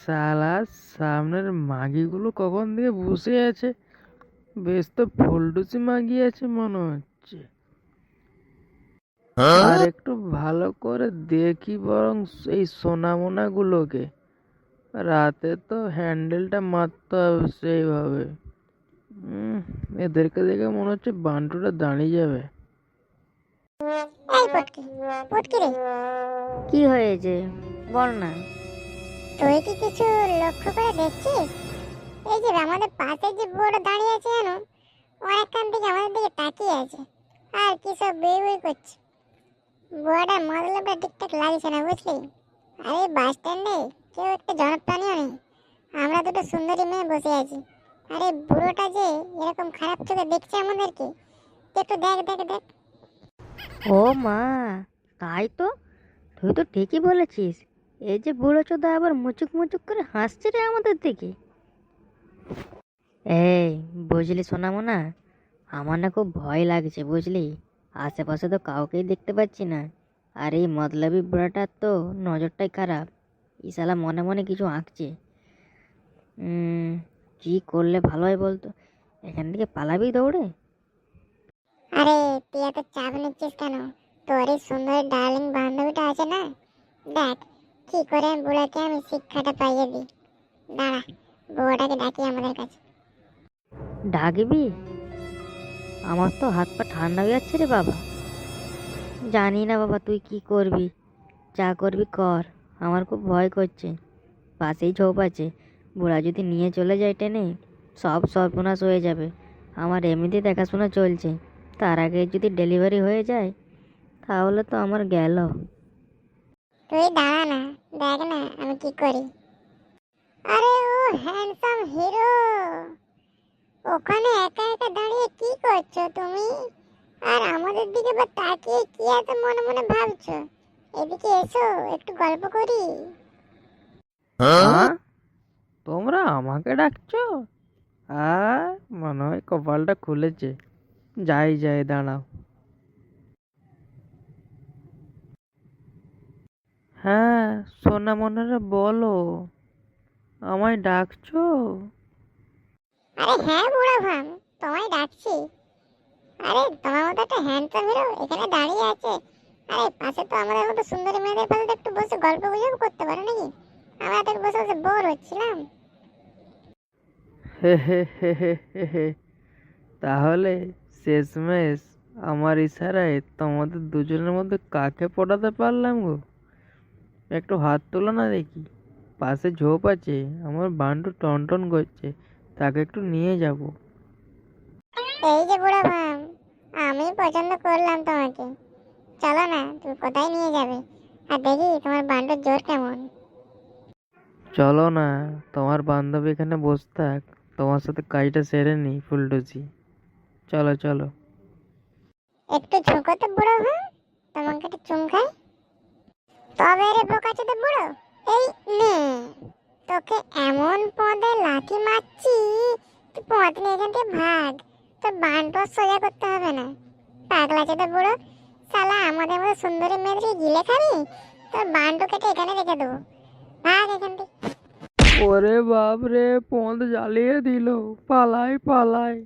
শালা সামনের মাগিগুলো কখন থেকে বসে আছে? বেশ তো ফুলটুসি মাগি আছে মনে হচ্ছে। আর একটু ভালো করে দেখি বরং এই সোনামোনাগুলোকে। রাতে তো হ্যান্ডেলটা মারতে হবে সেইভাবে। এদেরকে দেখে মনে হচ্ছে বান্টুটা দাঁড়িয়ে যাবে। এই পটকি পটকি রে। কি হয়েছে? বল না। তুই কি কিছু লক্ষ্য করে দেখছিস? এই যে আমাদের পাশে যে বুড়োটা দাঁড়িয়ে আছে জানো অনেকক্ষণ থেকে আমাদের দিকে তাকিয়ে আছে। আর কি সব বই বই করছে। বুড়োটার মতলবটা ঠিকঠাক লাগছে না বুঝলি? আরে বাস স্ট্যান্ডে কেউ একটা জনপ্রাণীও নেই। আমরা দুটো সুন্দরী মেয়ে বসে আছি। আরে বুড়োটা যে এরকম খারাপ চোখে দেখছে আমাদেরকে একটু দেখ দেখ দেখ। ও মা, তাই তো? তুই তো ঠিকই বলেছিস। এই যে বুড়ো চোদা আবার মুচুক মুচুক করে হাসছে রে আমাদের দিকে। এই, বুঝলি সোনামোনা? আমার না খুব ভয় লাগছে, বুঝলি? আশেপাশে তো কাউকেই দেখতে পাচ্ছি না। আর এই মতলবি বুড়াটার তো নজরটাই খারাপ। ইশালা মনে মনে কিছু আঁকছে। কি করলে ভালো হয় বলতো? এখান থেকে পালাবি দৌড়ে? আরে, তুই এত চাপ নিচ্ছিস কেন? তোর এই সুন্দর ডার্লিং বান্ধবীটা আছে না? দেখ, কি করে বুড়োকে আমি শিক্ষাটা পাইয়ে দিই। দাঁড়া বুড়োটাকে ডাকি আমাদের কাছে। ডাকবি? আমার তো হাত পা ঠান্ডা হয়ে যাচ্ছে রে বাবা। জানি না বাবা তুই কি করবি, যা করবি কর, আমার খুব ভয় করছে। পাশেই ঝোপ আছে, বুড়া যদি নিয়ে চলে যায় টেনে, সব সর্বনাশ হয়ে যাবে। আমার এমনিতেই দেখাশোনা চলছে। তার আগে যদি ডেলিভারি হয়ে যায় তাহলে তো আমার গেল। তুই দাঁড়া না দেখ না আমি কি করি। আরে ও হ্যান্ডসাম হিরো ওখানে একা একা দাঁড়িয়ে কি করছ তুমি? আর আমাদের দিকে বা তাকিয়ে কি এত মনে মনে ভাবছ? এদিকে এসো একটু গল্প করি। হ্যাঁ? তোমরা আমাকে ডাকছো? আর মনে হয় কপালটা খুলেছে। যাই যাই দাঁড়াও হ্যাঁ সোনা মনেরা বলো আমায় ডাকছো আরে হ্যাঁ বুড়ো ভাম তোমায় ডাকছি আরে তোমার মতো একটা হ্যান্ডসাম হিরো এখানে দাঁড়িয়ে আছে আরে পাশে তো আমাদের মতো সুন্দরী মেয়েদের পাশে একটু বসে গল্প গুজব করতে পারো নাকি আমরা তো বসে বসে বোর হচ্ছিলাম হে হে হে হে হে। তাহলে শেষমেশ আমার ইশারায় তোমাদের দুজনের মধ্যে কাকে পটাতে পারলাম গো? একটু হাত তোলো না দেখি। পাশে ঝোপ আছে আমার বান্টু টনটন করছে তাকে একটু নিয়ে যাব। এই যে বুড়ো ভাম আমি পছন্দ করলাম তোমাকে। চলো না তুমি কোথায় নিয়ে যাবে? আর দেখি তোমার বান্ডুর জোর কেমন। চলো না তোমার বান্ধবী এখানে বসে থাক তোমার সাথে কাজটা সেরে নি ফুলটুসি। চলো চলো। একটু ঝোঁকো তো বুড়ো ভাম তোমাকে একটু চুম খাই। তবে রে বোকা চোদা বুড়ো এই নে তোকে এমন পদে লাথি মারছি তুই পথ নিয়ে এখান থেকে ভাগ। তোর বানটা সোজা করতে হবে না। পাগলা চোদা বুড়ো শালা আমাদের মতো সুন্দরী মেয়েদেরকে গিলে খাবি? তোর বানটু কেটে এখানে রেখে দেবো। ভাগ এখান থেকে। ওরে বাপ রে পথ জ্বালিয়ে দিল। পালাই পালাই।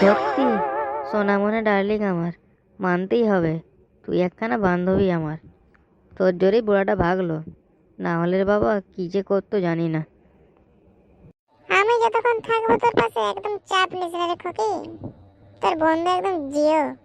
সত্যি? সোনামনে ডার্লিং আমার। মানতেই হবে। তুই একখানা বান্ধবী আমার। তোর জোরেই বুড়াটা ভাগলো। না হলে বাবা, কী যে করতো জানি না। আমি যতক্ষণ থাকব তোর পাশে একদম চাপ নিস না রে খোকি। তোর বন্ধু একদম জিও।